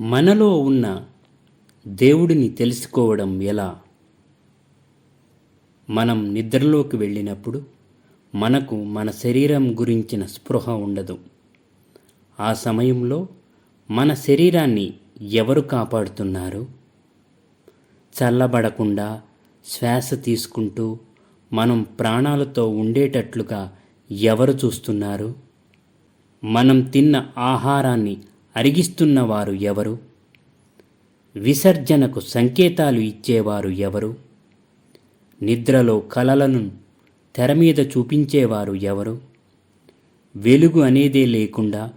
మనలో ఉన్న దేవుడిని తెలుసుకోవడం ఎలా? మనం నిద్రలోకి వెళ్ళినప్పుడు మనకు మన శరీరం గురించిన స్పృహ ఉండదు. ఆ సమయంలో మన శరీరాన్ని ఎవరు కాపాడుతున్నారు? చల్లబడకుండా శ్వాస తీసుకుంటూ మనం ప్రాణాలతో ఉండేటట్లుగా ఎవరు చూస్తున్నారు? మనం తిన్న ఆహారాన్ని అరిగిస్తున్నవారు ఎవరు? విసర్జనకు సంకేతాలు ఇచ్చేవారు ఎవరు? నిద్రలో కలలను తెర మీద చూపించేవారు ఎవరు? వెలుగు అనేదే లేకుండా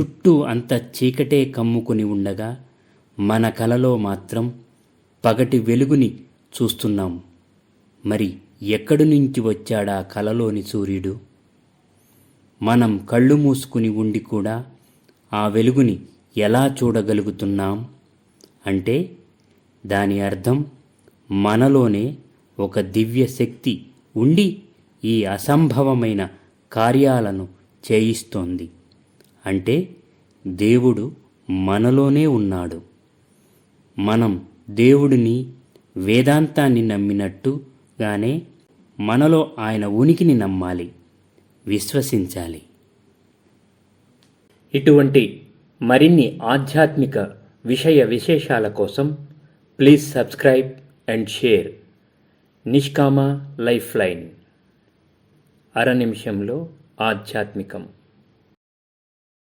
చుట్టూ అంత చీకటే కమ్ముకుని ఉండగా మన కలలో మాత్రం పగటి వెలుగుని చూస్తున్నాం. మరి ఎక్కడి నుంచి వచ్చాడా కలలోని సూర్యుడు? మనం కళ్ళు మూసుకుని ఉండి కూడా ఆ వెలుగుని ఎలా చూడగలుగుతున్నాం? అంటే దాని అర్థం మనలోనే ఒక దివ్య శక్తి ఉండి ఈ అసంభవమైన కార్యాలను చేయిస్తోంది. అంటే దేవుడు మనలోనే ఉన్నాడు. మనం దేవుడిని వేదాంతాన్ని నమ్మినట్టుగానే మనలో ఆయన ఉనికిని నమ్మాలి విశ్వసించాలి. ఇటువంటి మరిన్ని ఆధ్యాత్మిక విషయ విశేషాల కోసం ప్లీజ్ సబ్స్క్రైబ్ అండ్ షేర్. నిష్కామ లైఫ్ లైన్ అర నిమిషంలో ఆధ్యాత్మికం.